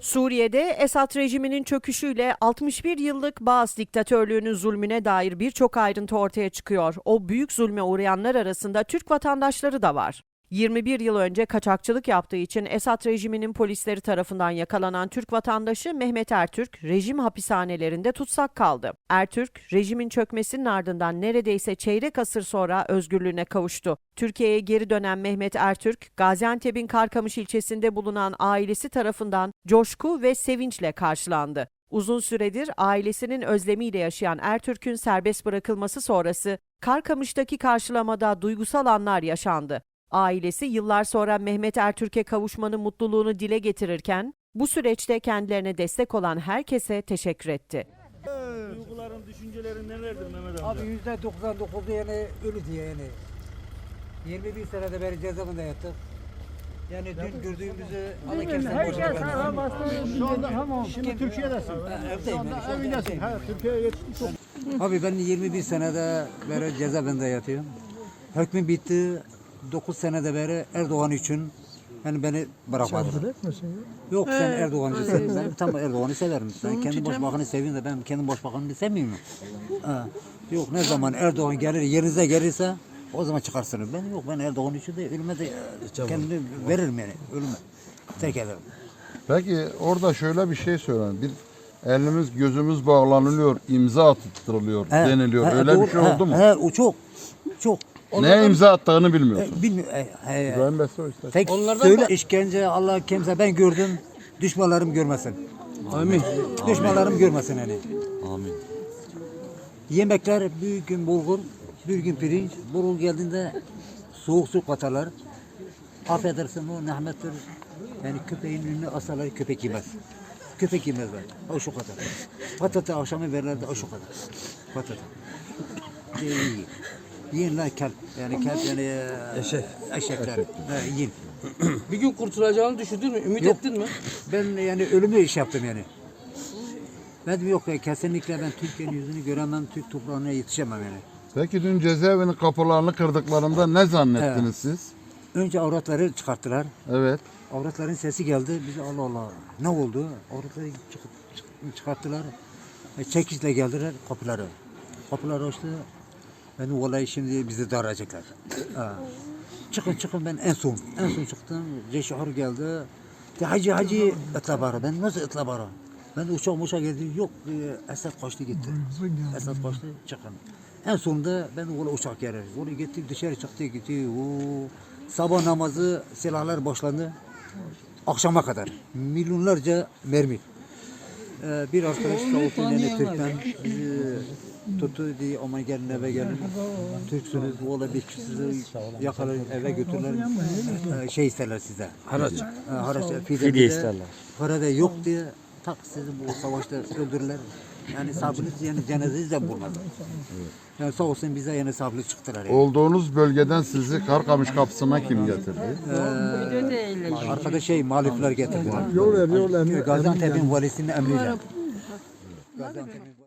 Suriye'de Esad rejiminin çöküşüyle 61 yıllık Baas diktatörlüğünün zulmüne dair birçok ayrıntı ortaya çıkıyor. O büyük zulme uğrayanlar arasında Türk vatandaşları da var. 21 yıl önce kaçakçılık yaptığı için Esad rejiminin polisleri tarafından yakalanan Türk vatandaşı Mehmet Ertürk rejim hapishanelerinde tutsak kaldı. Ertürk rejimin çökmesinin ardından neredeyse çeyrek asır sonra özgürlüğüne kavuştu. Türkiye'ye geri dönen Mehmet Ertürk, Gaziantep'in Karkamış ilçesinde bulunan ailesi tarafından coşku ve sevinçle karşılandı. Uzun süredir ailesinin özlemiyle yaşayan Ertürk'ün serbest bırakılması sonrası Karkamış'taki karşılamada duygusal anlar yaşandı. Ailesi yıllar sonra Mehmet Ertürk'e kavuşmanın mutluluğunu dile getirirken bu süreçte kendilerine destek olan herkese teşekkür etti. Duyguların, düşüncelerin nelerdir Mehmet amca? Abi yüzde 99'u yani ölü diye yani. 21 senede beri cezaevinde yattık. Yani dün gördüğümüzü Allah kimse boşuna vermesin. Şu anda tamam. Şimdi Türkiye'desin. Evdeyim şu anda Evindesin. evdeyim. Ha, Türkiye'ye yetiştin çok. Abi ben 21 senede beri cezaevinde yatıyorum. Hükmüm bitti. 9 senede beri Erdoğan için yani beni bırakmadı. Yok sen Erdoğan'ı sen, ben tam Erdoğan'ı severim. Ben kendi başbakanı seviyorum da ben kendi başbakanımı sevmiyorum. Ha. Yok ne zaman Erdoğan gelir yerinize gelirse o zaman çıkarsınız. Ben yok ben Erdoğan için de ölüme de kendimi veririm yani ölüme. Tek ederim. Peki orada şöyle bir şey söylen. Bir elimiz gözümüz bağlanılıyor, imza attırılıyor He, deniliyor. he, Öyle doğru, bir şey he, oldu mu? He, o çok. Çok. Neye imza attığını bilmiyorsun. E, Bilmiyorum. E, he, İbrahim Besoy işte. Tek söyle işkence Allah kimse ben gördüm. Düşmanlarım görmesin. Amin. Düşmanlarım görmesin yani. Amin. Yemekler bir gün bulgur, bir gün pirinç. Bulgur geldiğinde soğuk su katarlar. Affedersin o rahmettir. Yani köpeğin önüne asalar köpek yemez. Köpek yemezler. O şu kadar. Patata akşamı verirlerdi o şu kadar. Patata. İyi. Yiyenler kelp. Yani kelp yani eşek. Eşekler. Ha, yiyin. Bir gün kurtulacağını düşündün mü? Ümit Yok. ettin mi? Ben yani ölümü iş yaptım yani. Ben dedim yok ya kesinlikle ben Türkiye'nin yüzünü göremem, Türk toprağına yetişemem yani. Peki dün cezaevinin kapılarını kırdıklarında ne zannettiniz siz? Önce avratları çıkarttılar. Evet. Avratların sesi geldi. Biz Allah Allah ne oldu? Avratları çık- çık- çıkarttılar. E, çekişle geldiler kapıları. Kapıları açtı. Ben dedim, vallahi şimdi bizi daracaklar. Ha. Çıkın çıkın ben en son. En son çıktım. Reşahar geldi. De, hacı hacı bara. Ben nasıl ıtla bara? Ben uçak uçak geldi. Yok e, Esad kaçtı gitti. Esad kaçtı çıkın. En sonunda ben ola uçak gelir. Onu gittik dışarı çıktı gitti. Oo. Sabah namazı silahlar başlandı. Akşama kadar. Milyonlarca mermi. Ee, bir arkadaş olsun yani Türkmen bizi tuttu diye aman gelin eve gelin. Türksünüz bu ola bir sizi yakalar eve götürürler. Ee, şey isterler size. Haraç. Ee, haraç fidye, isterler. Para da yok diye tak sizi bu savaşta öldürürler. Yani sabrınız yani cenazeniz de bulmaz. Yani sağ olsun bize yani sabırlı çıktılar. Yani. Olduğunuz bölgeden sizi Karkamış kapısına kim getirdi? Arkada şey muhalifler getirdiler. Yol ver, yol Gaziantep'in valisinin emriyle. Gaziantep'in